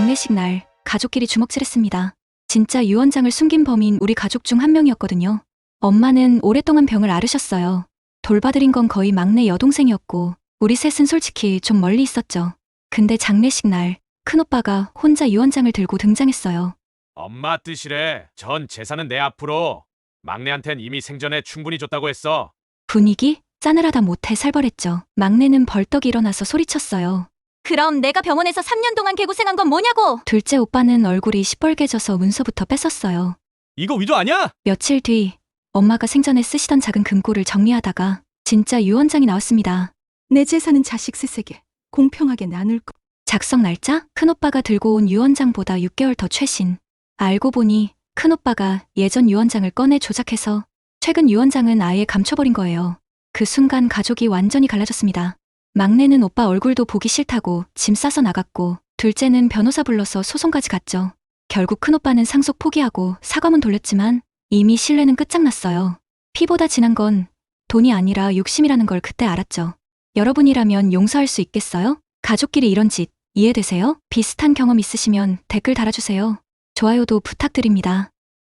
장례식 날 가족끼리 주먹질했습니다. 진짜 유언장을 숨긴 범인 우리 가족 중 한 명이었거든요. 엄마는 오랫동안 병을 앓으셨어요. 돌봐드린 건 거의 막내 여동생이었고 우리 셋은 솔직히 좀 멀리 있었죠. 근데 장례식 날 큰오빠가 혼자 유언장을 들고 등장했어요. 엄마 뜻이래. 전 재산은 내 앞으로. 막내한텐 이미 생전에 충분히 줬다고 했어. 분위기 싸늘하다 못해 살벌했죠. 막내는 벌떡 일어나서 소리쳤어요. 그럼 내가 병원에서 3년 동안 개고생한 건 뭐냐고! 둘째 오빠는 얼굴이 시뻘개져서 문서부터 뺏었어요. 이거 위조 아니야? 며칠 뒤 엄마가 생전에 쓰시던 작은 금고를 정리하다가 진짜 유언장이 나왔습니다. 내 재산은 자식 셋에게 공평하게 나눌 것. 작성 날짜 큰오빠가 들고 온 유언장보다 6개월 더 최신. 알고 보니 큰오빠가 예전 유언장을 꺼내 조작해서 최근 유언장은 아예 감춰버린 거예요. 그 순간 가족이 완전히 갈라졌습니다. 막내는 오빠 얼굴도 보기 싫다고 짐 싸서 나갔고 둘째는 변호사 불러서 소송까지 갔죠. 결국 큰오빠는 상속 포기하고 사과문 돌렸지만 이미 신뢰는 끝장났어요. 피보다 진한 건 돈이 아니라 욕심이라는 걸 그때 알았죠. 여러분이라면 용서할 수 있겠어요? 가족끼리 이런 짓 이해되세요? 비슷한 경험 있으시면 댓글 달아주세요. 좋아요도 부탁드립니다.